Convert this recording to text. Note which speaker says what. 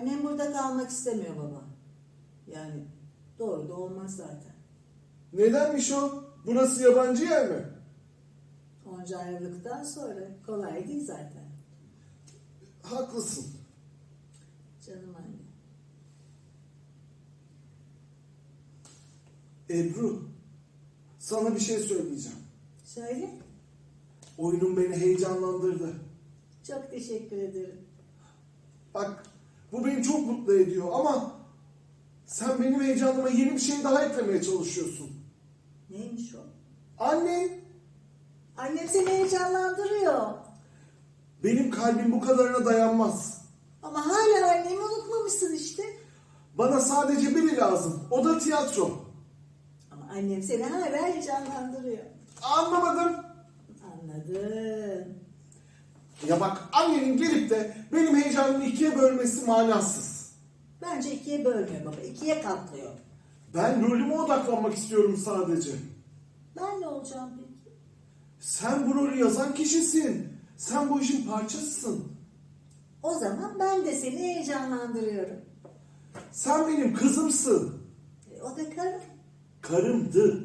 Speaker 1: Annem burada kalmak istemiyor baba. Yani doğru da olmaz zaten.
Speaker 2: Nedenmiş o? Burası yabancı yer mi?
Speaker 1: Onca ayrılıktan sonra kolay değil zaten.
Speaker 2: Haklısın.
Speaker 1: Canım anne.
Speaker 2: Ebru, sana bir şey söyleyeceğim.
Speaker 1: Söyle.
Speaker 2: Oyunun beni heyecanlandırdı.
Speaker 1: Çok teşekkür ederim.
Speaker 2: Bak, bu beni çok mutlu ediyor ama sen benim heyecanıma yeni bir şey daha eklemeye çalışıyorsun.
Speaker 1: Neymiş o?
Speaker 2: Anne,
Speaker 1: Annem seni heyecanlandırıyor.
Speaker 2: benim kalbim bu kadarına dayanmaz.
Speaker 1: Ama hala annemi unutmamışsın işte.
Speaker 2: Bana sadece biri lazım. O da tiyatro.
Speaker 1: Ama annem seni hala heyecanlandırıyor.
Speaker 2: Anlamadım. Ya bak annenin gelip de benim heyecanımı ikiye bölmesi manasız.
Speaker 1: Bence ikiye bölmüyor baba. ikiye katlıyor.
Speaker 2: Ben rolüme odaklanmak istiyorum sadece.
Speaker 1: Ben ne olacağım peki?
Speaker 2: Sen bu rolü yazan kişisin. Sen bu işin parçasısın.
Speaker 1: O zaman ben de seni heyecanlandırıyorum.
Speaker 2: Sen benim kızımsın.
Speaker 1: E, o da karım.
Speaker 2: Karımdı.